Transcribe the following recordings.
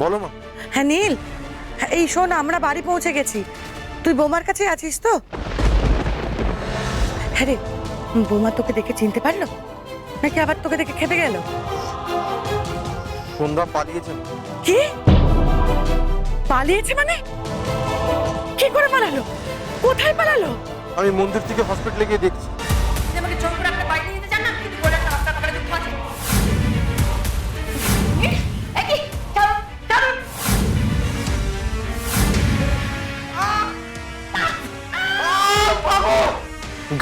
বলো মা। হ্যাঁ নীল। হ্যাঁ, এই শোন আমরা বাড়ি পৌঁছে গেছি। তুই বোমার কাছে আছিস তো? হ্যাঁ রে বৌমা তোকে দেখে চিনতে পারল? নাকি আবার তোকে দেখে খেপে গেল? সন্ধ্যা পালিয়েছেন কি? পালিয়েছে মানে? কি করে পালালো? কোথায় পালালো? আমি মন্দির থেকে হসপিটালে গিয়ে দেখছি।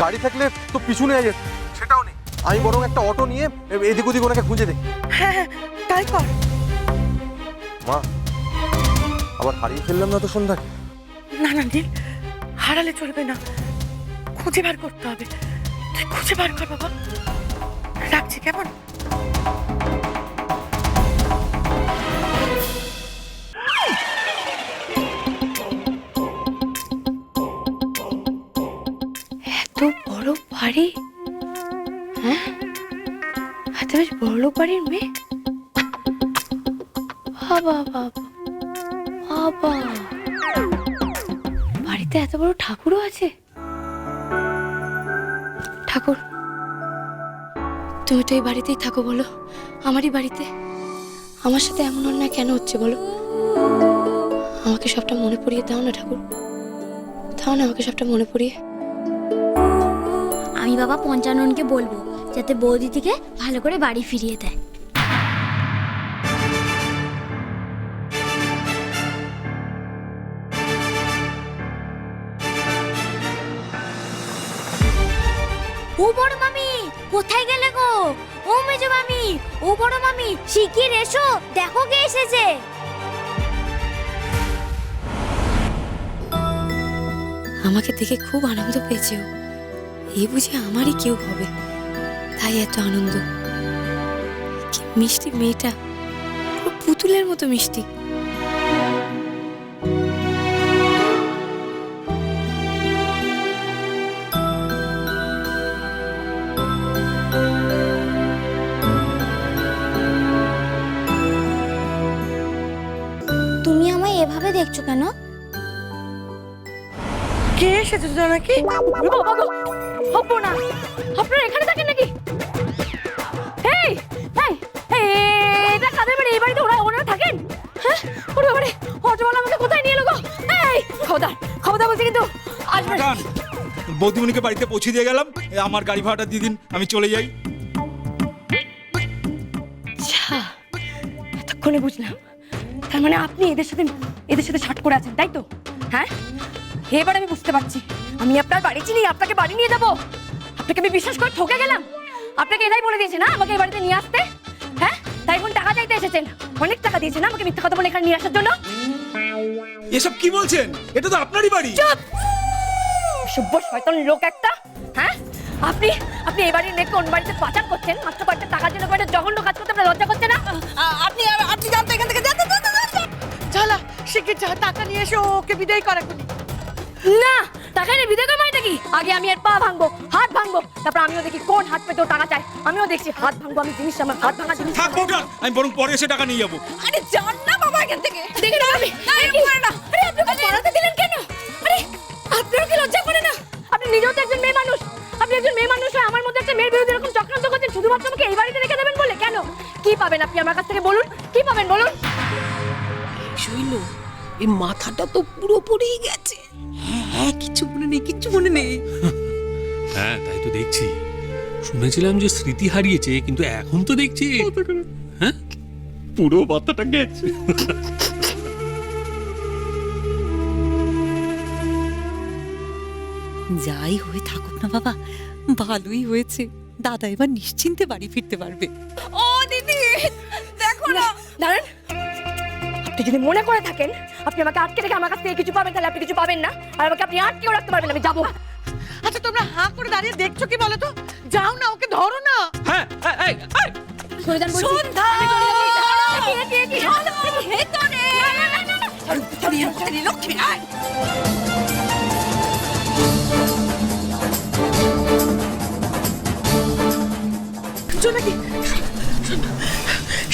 গাড়ি থাকলে তো পিছনে যেত। সেটাও নেই। আমি বরং একটা অটো নিয়ে এদিক ওদিক ওনাকে খুঁজে দে হ্যাঁ হ্যাঁ তাই কর। মা আবার হারিয়ে ফেললাম না তো সন্ধ্যাকে না না নীল হারালে চলবে না। খুঁজে বার করতে হবে। তুই খুঁজে বার কর বাবা। রাখছি কেমন? বাড়ির মেয়ে? বাড়িতে এত বড় ঠাকুরও আছে? ঠাকুর, তুমি তো এই বাড়িতেই থাকো বলো। আমারই বাড়িতে। আমার সাথে এমন অন্যায় কেন হচ্ছে বলো? আমাকে সবটা মনে পড়িয়ে দাও না ঠাকুর। দাও না আমাকে সবটা মনে পড়িয়ে। আমি বাবা পঞ্চাননকে বলব। যাতে বৌদি থেকে ভালো করে বাড়ি ফিরিয়ে দেয়। ও বড় মামি, কোথায় গেলে গো? ও মেজো মামি, ও বড় মামি, শিগগির এসো, দেখো কে এসেছে। আমাকে দেখে খুব আনন্দ পেয়েছে এই বুঝি আমারই কেউ হবে। তাই এত আনন্দ। কি মিষ্টি মেয়েটা। পুরো পুতুলের মতো মিষ্টি। তুমি আমায় এভাবে দেখছ কেন? কে এসেছে নাকি বাবা গো হব না। আপনারা এখানে থাকেন নাকি? এটা কাদের বাড়ি এই বাড়িতে ওরা ওনারা থাকেন? হ্যাঁ? ওরে ওরে অটোওয়ালা আমাকে কোথায় নিয়ে এলো গো? এই খবরদার খবরদার বলছি কিন্তু আসবে। বৌদিমণিকে বাড়িতে পৌঁছে দিয়ে গেলাম। এ, আমার গাড়ি ভাড়াটা দিয়ে দিন আমি চলে যাই। আচ্ছা এতক্ষণে বুঝলাম। তার মানে আপনি এদের সাথে এদের সাথে শার্ট করে আছেন তাই তো? হ্যাঁ? এবার আমি বুঝতে পারছি। আমি আপনার বাড়ি চিনি আপনাকে বাড়ি নিয়ে যাব। আপনাকে আমি বিশ্বাস করে ঠকে গেলাম। আপনাকে এটাই বলে দিয়েছে না আমাকে এই বাড়িতে নিয়ে আসতে। হ্যাঁ? তাই এখন টাকা চাইতে এসেছেন। অনেক টাকা দিয়েছেন আমাকে মিথ্যা কথা বলে এখানে নিয়ে আসার জন্য। এসব কি বলছেন? এটা তো আপনারই বাড়ি। চুপ! সভ্য শয়তান লোক একটা হ্যাঁ? আপনি আপনি এই বাড়ির মেয়েকে অন্য বাড়িতে পাচার করছেন মাত্র কয়েকটা টাকার জন্য কয়েকটা জঘন্য কাজ করতে আপনার লজ্জা করছে না? আপনি আপনি জানতো এখান থেকে জানতো ঝালা শিখে যা টাকা নিয়ে এসে ওকে বিদায় করা করি না টাকা নিয়ে বিদায় করে মাইটা কি? আগে আমি এর পা ভাঙবো হাত ভাঙবো তারপর আমিও দেখি কোন হাত পেতে ও টাকা চায়। আমিও দেখছি হাত ভাঙবো আমি জিনিস আমার হাত ভাঙা জিনিস। থাক বৌঠান আমি বরং পরে এসে টাকা নিয়ে যাব। আরে জান না বাবা এখান থেকে। দেখে না আমি। কি করে না। আরে আপনি ওকে পড়াতে দিলেন কেন? আরে আপনার কি লজ্জা করে না। আপনি নিজেও তো একজন মেয়ে মানুষ। আপনি একজন মেয়ে মানুষ হয়ে আমার মধ্যে একটা মেয়ের বিরুদ্ধে এরকম চক্রান্ত করছেন শুধুমাত্র আমাকে এই বাড়িতে রেখে দেবেন বলে? কেন? কি পাবেন আপনি আমার কাছ থেকে বলুন? কি পাবেন বলুন? শৈল এই মাথাটা তো পুরোপুরি গেছে। হ্যাঁ কিচ্ছু মনে নেই কিচ্ছু মনে নেই। হ্যাঁ তাই তো দেখছি। শুনেছিলাম যে স্মৃতি হারিয়েছে কিন্তু এখন তো দেখছি। হ্যাঁ? পুরো বার্তাটা গেছে। যাই হয়ে থাকুক না বাবা ভালোই হয়েছে। দাদা এবার নিশ্চিন্তে বাড়ি ফিরতে পারবে। ও দিদি! দেখো না দাঁড়ান। আপনি যদি মনে করে থাকেন আপনি আমাকে আটকে রেখে আমার কাছ থেকে কিছু পাবেন তাহলে আপনি কিছু পাবেন না। আর আমাকে আপনি আটকেও রাখতে পারবেন আমি যাব। আচ্ছা তোমরা হাঁ করে দাঁড়িয়ে দেখছ কি বলো তো? যাও না ওকে ধরো না। হ্যাঁ এই, এই, সরে যান বলছি। সন্ধ্যা! ভেতরে! লক্ষ্মী জোনাকি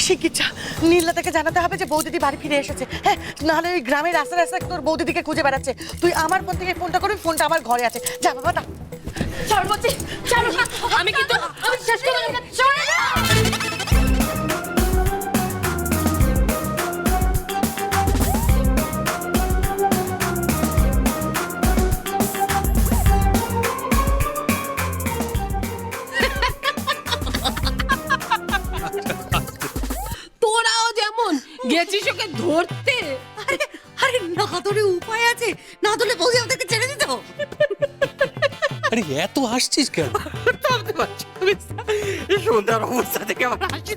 শিগগির যা নীলা থেকে জানাতে হবে যে বৌদিদি বাড়ি ফিরে এসেছে। হ্যাঁ নাহলে ওই গ্রামের রাস্তা রাস্তায় তোর বৌদিদিকে খুঁজে বেড়াচ্ছে। তুই আমার ফোন থেকে ফোনটা করবি, ফোনটা আমার ঘরে আছে। যা বাবা না আমি কিন্তু আমি শেষ করে ধরতে? আরে আরে না ধরে উপায় আছে। না ধরলে বৌদি আমাদেরকে ছেড়ে দিত। আরে এত হাসছিস কেন? ভাবতে পারছি এই সন্ধ্যার অবস্থা থেকে আমার হাসি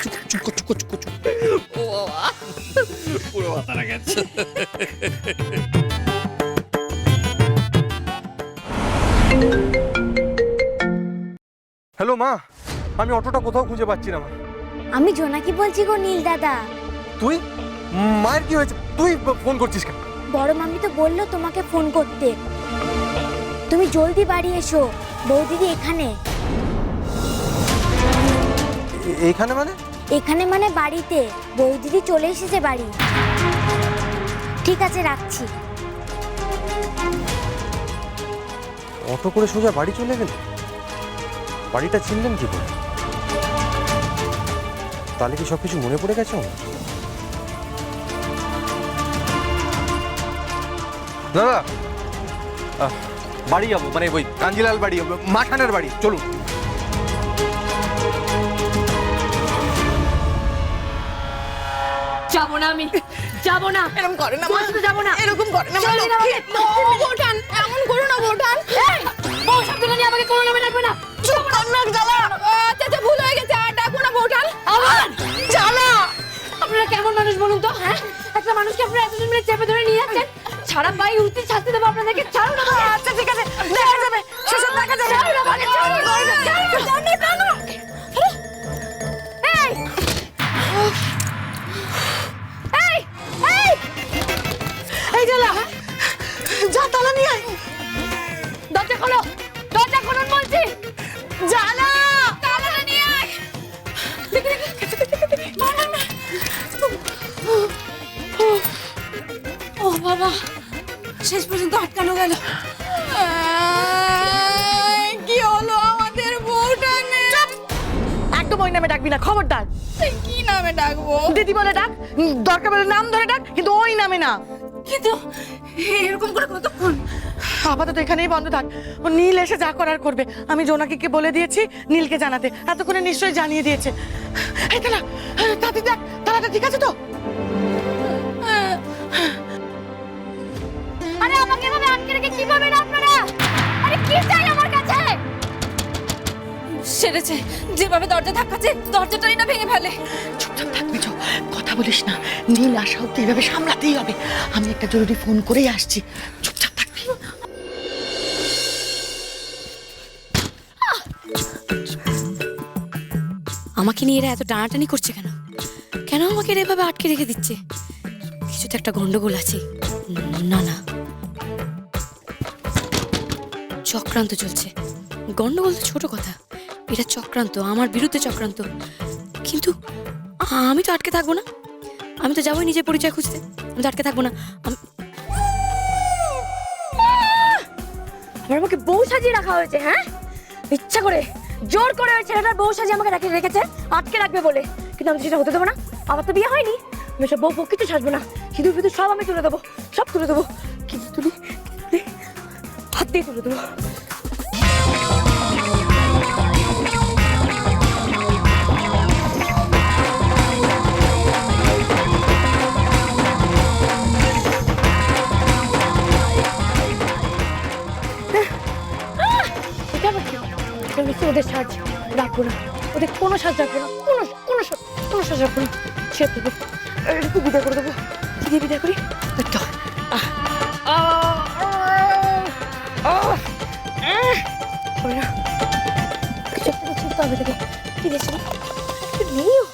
চুপ চুপ চুপ চুপ কর, চুপ পুরো মাথাটা গেছে হ্যালো মা আমি অটোটা কোথাও খুঁজে পাচ্ছি না মা। আমি জোনাকি বলছি গো নীল দাদা। তুই? মায়ের কি হয়েছে? তুই ফোন করছিস কেন? বড় মামি তো বলল তোমাকে ফোন করতে। তুমি জলদি বাড়ি এসো বৌদিদি এখানে। এখানে মানে? এখানে মানে বাড়িতে বৌদিদি চলে এসেছে বাড়ি। ঠিক আছে রাখছি। অটো করে সোজা বাড়ি চলে গেল? বাড়িটা চিনলেন কি করে? তাহলে কি সবকিছু মনে পড়ে গেছে আমার? দাদা বাড়ি যাব মানে ওই কাঞ্জিলাল বাড়ি যাব মাখানের বাড়ি চলুন। যাব না আমি যাব না। এরকম করে না যাব না। এরকম করে না না। বৌঠান এমন করো না বৌঠান এই, বউ শব্দটা নিয়ে আমাকে কোনো নামে ডাকবে না। চুপ কর না। জ্বালা। ভুল হয়ে গেছে আর না জ্বালা। আপনারা কেমন মানুষ বলুন তো হ্যাঁ? একটা মানুষকে আপনারা এতজন মিলে চেপে ধরে নিয়ে যাচ্ছেন। ছাড়া পাই উঠতে শাস্তি দেবো আপনাদেরকে ছাড়ুন না আচ্ছা ঠিক আছে। দেখা যাবে সেসব দেখা যাবে। ছাড়ুন ছাড়ুন ছাড়ুন এই এই যা তালা নিয়ে আয়। দরজা খোলো দরজা খুলুন বলছি। জ্বালা তাড়াতাড়ি নিয়ে আয়। দেখি দেখি দেখি, দেখি, দেখি। না, না, না। ও বাবা। শেষ পর্যন্ত আটকানো গেল। কি হলো আমাদের বউটা একদম ওই নামে ডাকবি না খবরদার। কি নামে ডাকবো? দিদি বলে ডাক দরকার বলে নাম ধরে ডাক কিন্তু ওই নামে না। কিন্তু এরকম করে কতক্ষণ আপাতত এখানেই বন্ধ থাক। ও নীল এসে যা করার করবে। আমি জোনাকিকে বলে দিয়েছি নীলকে জানাতে। এতক্ষণে নিশ্চয়ই জানিয়ে দিয়েছে। এই তালা তাতে দেখ তালাটা ঠিক আছে তো? আরে আমাকে রেখে কি করবেন আপনারা? আরে কি চাই আমার কাছে? সেরেছে যেভাবে দরজা ধাক্কাচ্ছে দরজাটাই না ভেঙে ফেলে। চুপচাপ থাকবি চো কথা বলিস না। নীল আসা অব্দি এইভাবে সামলাতেই হবে। আমি একটা জরুরি ফোন করেই আসছি। চুপচাপ থাকবি আমাকে নিয়ে এরা এত টানাটানি করছে কেন? কেন আমাকে এভাবে আটকে রেখে দিচ্ছে? কিছু তো একটা গন্ডগোল আছে। না না। চক্রান্ত চলছে। গন্ডগোল তো ছোট কথা। এটা চক্রান্ত, আমার বিরুদ্ধে চক্রান্ত। কিন্তু আমি তো আটকে থাকব না। আমি তো যাবোই নিজের পরিচয় খুঁজতে। আমি তো আটকে থাকব না। আমার আমাকে বউ সাজিয়ে রাখা হয়েছে হ্যাঁ? ইচ্ছা করে, জোর করে ওই ছেলেটার বউ সাজিয়ে আমাকে রাখে রেখেছে, আটকে রাখবে বলে। কিন্তু আমি সেটা হতে দেবো না। আমার তো বিয়ে হয়নি। আমি সব বউ কিছু সাজবো না। সিঁদুর ফিদুর সব আমি তুলে দেবো, সব তুলে দেবো। কিন্তু তুলি দিয়ে তুলে দেবো। ওদের সাজ রাখব না। ওদের কোনো সাজ রাখব না। কোনো কোনো কোনো সাজ রাখব না। সে দেবো বিদায় করে দেবো। বিদায় করি। হবে তোকে ঠিক আছে একটু নেই